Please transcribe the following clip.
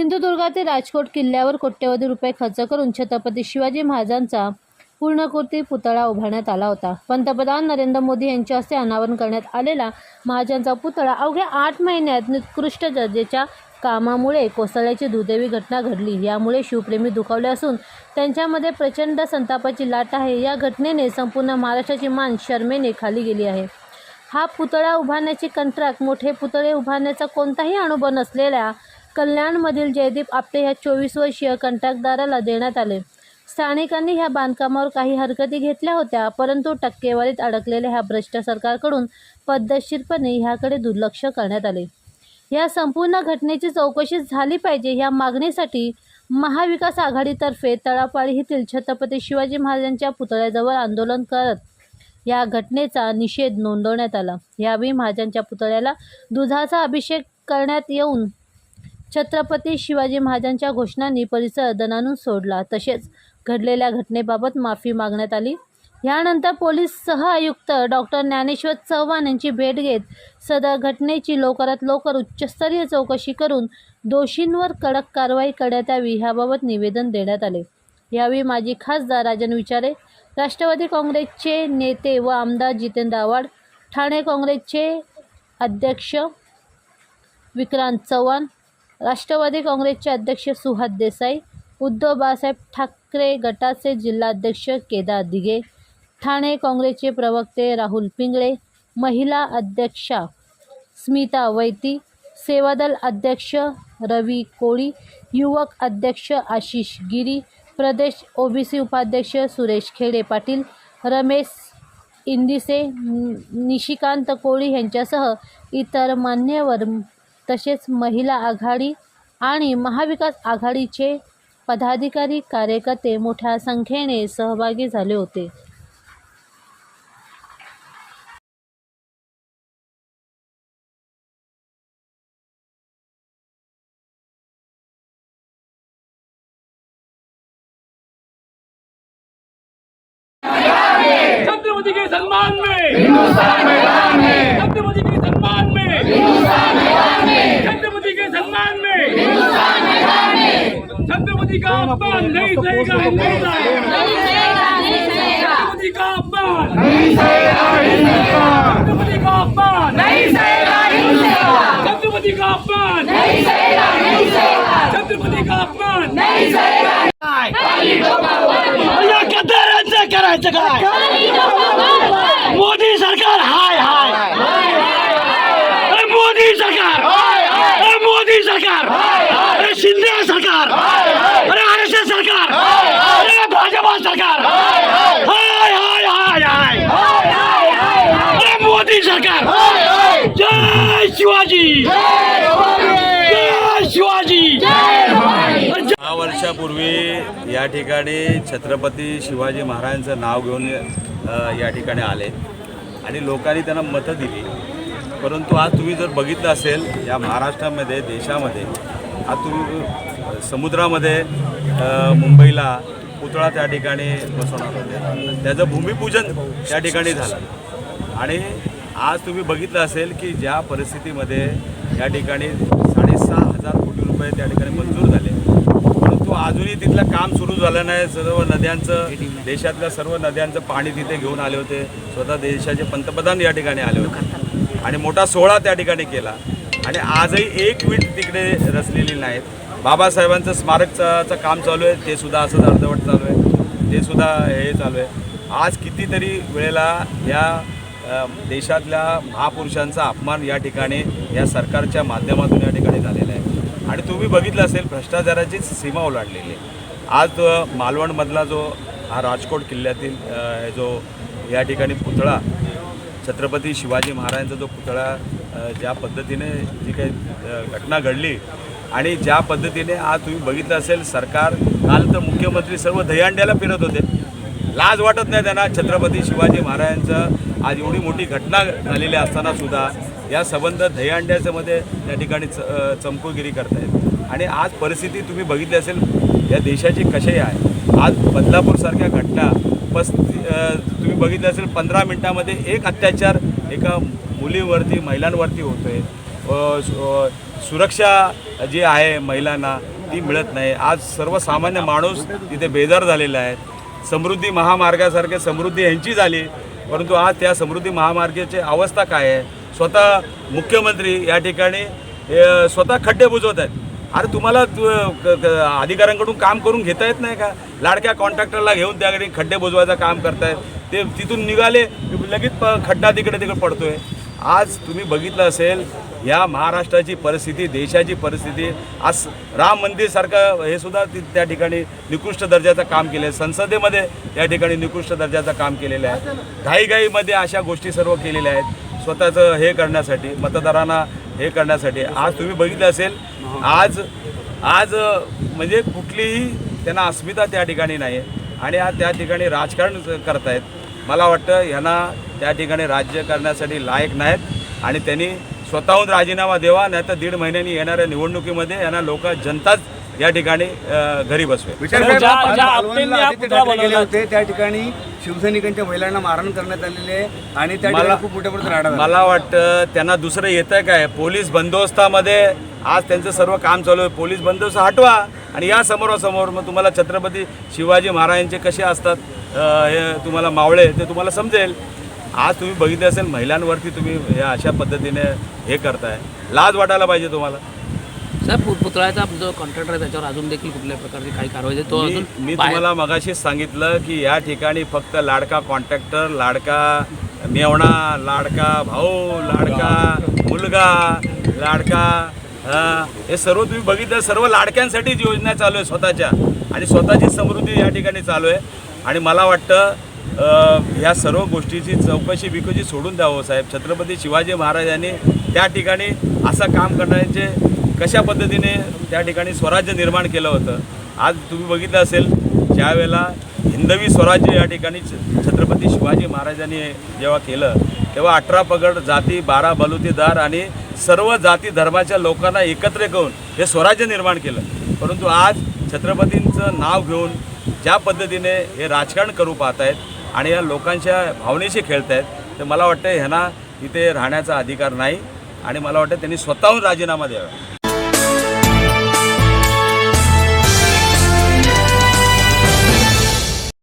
सिंधुदुर्गातील राजकोट किल्ल्यावर कोट्यवधी रुपये खर्च करून छत्रपती शिवाजी महाराजांचा पूर्णकृती पुतळा उभारण्यात आला होता. पंतप्रधान नरेंद्र मोदी यांच्या हस्ते अनावरण करण्यात आलेला महाराजांचा पुतळा अवघ्या आठ महिन्यात निकृष्ट दर्जेच्या कामामुळे कोसळल्याची दुर्दैवी घटना घडली. यामुळे शिवप्रेमी दुखावले असून त्यांच्यामध्ये प्रचंड संतापाची लाट आहे. या घटनेने संपूर्ण महाराष्ट्राची मान शर्मेने खाली गेली आहे. हा पुतळा उभारण्याची कंत्राट मोठे पुतळे उभारण्याचा कोणताही अनुभव नसलेल्या कल्याणमधील जयदीप आपटे ह्या चोवीस वर्षीय कंत्राटदाराला देण्यात आले. स्थानिकांनी ह्या बांधकामावर काही हरकती घेतल्या होत्या परंतु टक्केवारीत अडकलेल्या ह्या भ्रष्ट सरकारकडून पद्धतशीरपणे ह्याकडे दुर्लक्ष करण्यात आले. या संपूर्ण घटनेची चौकशी झाली पाहिजे या मागणीसाठी महाविकास आघाडीतर्फे तळापाळी येथील छत्रपती शिवाजी महाराजांच्या पुतळ्याजवळ आंदोलन करत या घटनेचा निषेध नोंदवण्यात आला. यावेळी महाराजांच्या पुतळ्याला दुधाचा अभिषेक करण्यात येऊन छत्रपती शिवाजी महाराजांच्या घोषणांनी परिसर दणानून सोडला. तसेच घडलेल्या घटनेबाबत माफी मागण्यात आली. यानंतर पोलीस सह आयुक्त डॉक्टर ज्ञानेश्वर चव्हाण यांची भेट घेत सदर घटनेची लवकरात लवकर उच्चस्तरीय चौकशी करून दोषींवर कडक कारवाई करण्यात यावी ह्याबाबत निवेदन देण्यात आले. यावेळी माजी खासदार राजन विचारे राष्ट्रवादी काँग्रेसचे नेते व आमदार जितेंद्र आव्हाड ठाणे काँग्रेसचे अध्यक्ष विक्रांत चव्हाण राष्ट्रवादी काँग्रेसचे अध्यक्ष सुहास देसाई उद्धव बाळासाहेब ठाकरे गटाचे जिल्हाध्यक्ष केदार दिघे ठाणे काँग्रेसचे प्रवक्ते राहुल पिंगळे महिला अध्यक्षा स्मिता वैती सेवादल अध्यक्ष रवी कोळी युवक अध्यक्ष आशिष गिरी प्रदेश ओबीसी उपाध्यक्ष सुरेश खेडे पाटील रमेश इंदिसे निशिकांत कोळी यांच्यासह इतर मान्यवर तसेच महिला आघाडी आणि महाविकास आघाडीचे पदाधिकारी कार्यकर्ते मोठ्या संख्येने सहभागी झाले होते. छत्रपति के सम्मान में. छत्रपति के सम्मान में. छत्रपति के सम्मान में छत्रपति का अपमान नहीं सहेगा हिंदुस्तान छत्रपति का अपमान छत्रपति का अपमान छत्रपति का अपमान छत्रपति का अपमान या गद्दारांचं करायचं काय मोदी सरकार हाय हाय अरे मोदी सरकार अरे मोदी सरकार अरे शिंदे सरकार अरे आर एस एस सरकार अरे भाजपा सरकार हाय हाय हाय हाय अरे मोदी सरकार जय शिवाजी! जय शिवाजी! दहा वर्षापूर्वी या ठिकाणी छत्रपती शिवाजी महाराजांचं नाव घेऊन या ठिकाणी आले. आणि लोकांनी त्यांना मतं दिली. परंतु आज तुम्ही जर बघितलं असेल या महाराष्ट्रामध्ये देशामध्ये आज तुम्ही समुद्रामध्ये मुंबईला पुतळा त्या ठिकाणी बसवणार होते त्याचं भूमिपूजन त्या ठिकाणी झालं. आणि आज तुम्ही बघितलं असेल की ज्या परिस्थितीमध्ये या ठिकाणी साडेसहा हजार कोटी रुपये त्या ठिकाणी मंजूर झाले. परंतु अजूनही तिथलं काम सुरू झालं नाही. सर्व नद्यांचं देशातल्या सर्व नद्यांचं पाणी तिथे घेऊन आले होते. स्वतः देशाचे पंतप्रधान या ठिकाणी आले होते. आणि मोठा सोहळा त्या ठिकाणी केला. आणि आजही एक वीट तिकडे रचलेली नाहीत. बाबासाहेबांचं स्मारकचं काम चालू आहे. ते सुद्धा असंच अर्धवट चालू आहे. ते सुद्धा हे चालू आहे. आज कितीतरी वेळेला या देशातल्या महापुरुषांचा अपमान या ठिकाणी या सरकारच्या माध्यमातून या ठिकाणी झालेला आहे. आणि तुम्ही बघितलं असेल भ्रष्टाचाराचीच सीमा ओलांडलेली आहे. आज मालवणमधला जो हा राजकोट किल्ल्यातील जो या ठिकाणी पुतळा छत्रपती शिवाजी महाराजांचा जो पुतळा ज्या पद्धतीने जी काही घटना घडली आणि ज्या पद्धतीने आज तुम्ही बघितलं असेल सरकार काल तर मुख्यमंत्री सर्व दह्यांड्याला फिरत होते. लाज वाटत नाही त्यांना छत्रपती शिवाजी महाराजांचं आज एवढी मोठी घटना झालेली असताना सुद्धा या संबंध दहीहंड्याचं मध्ये त्या ठिकाणी च चमकोगिरी करतायत. आणि आज परिस्थिती तुम्ही बघितली असेल या देशाची कशी आहे. आज बदलापूरसारख्या घटना पस्ती तुम्ही बघितलं असेल पंधरा मिनटामध्ये एक अत्याचार एका मुलीवरती महिलांवरती होतो आहे सुरक्षा जी आहे महिलांना ती मिळत नाही. आज सर्वसामान्य माणूस तिथे बेजार झालेला आहे. समृद्धी महामार्गासारखे समृद्धी यांची झाली. परंतु आज त्या समृद्धी महामार्गाची अवस्था काय आहे? स्वतः मुख्यमंत्री या ठिकाणी स्वतः खड्डे बुजवत आहेत. अरे तुम्हाला क- क- अधिकाऱ्यांकडून काम करून घेता येत नाही का? लाडक्या कॉन्ट्रॅक्टरला घेऊन त्याकडे खड्डे बुजवायचं काम करतायत. ते तिथून निघाले लगेच प- खड्डा तिकडे तिकडे पडतोय. आज तुम्ही बघितलं असेल या महाराष्ट्राची परिस्थिती देशाची परिस्थिती आज राम मंदिरसारखं हे सुद्धा त्या ठिकाणी निकृष्ट दर्जाचं काम केलं आहे संसदेमध्ये त्या ठिकाणी निकृष्ट दर्जाचं काम केलेलं आहे. घाईघाईमध्ये अशा गोष्टी सर्व केलेल्या आहेत. स्वतःचं हे करण्यासाठी मतदारांना हे करण्यासाठी. आज तुम्ही बघितलं असेल आज आज म्हणजे कुठलीही त्यांना अस्मिता त्या ठिकाणी नाही आहे आणि आज त्या ठिकाणी राजकारण करतायत. मला वाटतं यांना त्या ठिकाणी राज्य करण्यासाठी लायक नाहीत आणि त्यांनी स्वतःहून राजीनामा द्यावा नाही तर दीड महिन्यांनी येणाऱ्या निवडणुकीमध्ये यांना लोक जनताच या ठिकाणी घरी बसवे. होते त्या ठिकाणी शिवसैनिकांच्या महिलांना मारहाण करण्यात आलेले आहे आणि त्या मला ठिकाणी खूप मोठ्या प्रमाणात राडा झाला. मला वाटतं त्यांना दुसरं येतं आहे काय पोलीस बंदोबस्तामध्ये आज त्यांचं सर्व काम चालू आहे पोलीस बंदोबस्त हटवा आणि या समोरासमोर मग तुम्हाला छत्रपती शिवाजी महाराजांचे कसे असतात हे तुम्हाला मावळे ते तुम्हाला समजेल आज तुम्ही बघितले असेल महिलांवरती तुम्ही हे अशा पद्धतीने हे करताय. लाज वाटायला पाहिजे तुम्हाला? साहेब पु- पुतळ्याचा जो कॉन्ट्रॅक्टर आहे त्याच्यावर अजून देखील कुठल्या प्रकारची काही कारवाई? तो मी अजून मी बाहेर- तुम्हाला मगाशीच सांगितलं की या ठिकाणी फक्त लाडका कॉन्ट्रॅक्टर लाडका मेवणा लाडका भाऊ लाडका मुलगा लाडका अं, हे सर्व तुम्ही बघितलं सर्व लाडक्यांसाठीच योजना चालू आहे स्वतःच्या. आणि स्वतःची समृद्धी या ठिकाणी चालू आहे. आणि मला वाटतं ह्या सर्व गोष्टीची चौकशी बिकशी सोडून द्यावं साहेब. छत्रपती शिवाजी महाराजांनी त्या ठिकाणी असं काम करण्याचे कशा पद्धतीने त्या ठिकाणी स्वराज्य निर्माण केलं होतं. आज तुम्ही बघितलं असेल ज्यावेळेला हिंदवी स्वराज्य या ठिकाणी छ- छत्रपती शिवाजी महाराजांनी जेव्हा केलं तेव्हा अठरा पगड जाती बारा बलुतेदार आणि सर्व जाती धर्माच्या लोकांना एकत्र करून हे स्वराज्य निर्माण केलं. परंतु आज छत्रपतींचं नाव घेऊन ज्या पद्धतीने हे राजकारण करू पाहत आहेत आणि या लोकांच्या भावनेशी खेळत आहेत तर मला वाटतं ह्यांना इथे राहण्याचा अधिकार नाही आणि मला वाटतं त्यांनी स्वतःहून राजीनामा द्यावा.